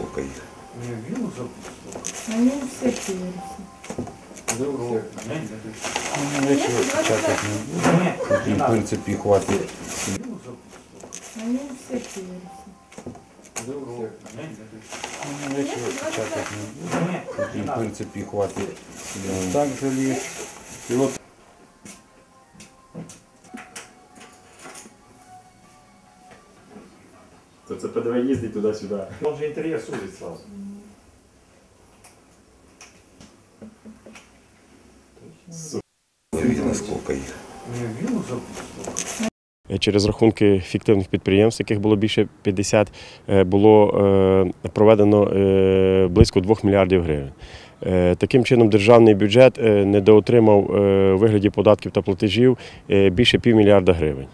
сколько их? Не, вилл запустил. Они у всех появились. Здорово. Тут, в принципе, хватит. Вилл запустил. Они у всех появились. Здорово. Тут, в принципе, хватит. Так жалеешь. И То це ПДВ їздить туди-сюди. Он же интерьер сузит сразу. Через рахунки фіктивних підприємств, яких було більше 50, е, було е, проведено е, близько 2 мільярдів гривень. Таким чином, державний бюджет недоотримав у вигляді податків та платежів більше півмільярда гривень.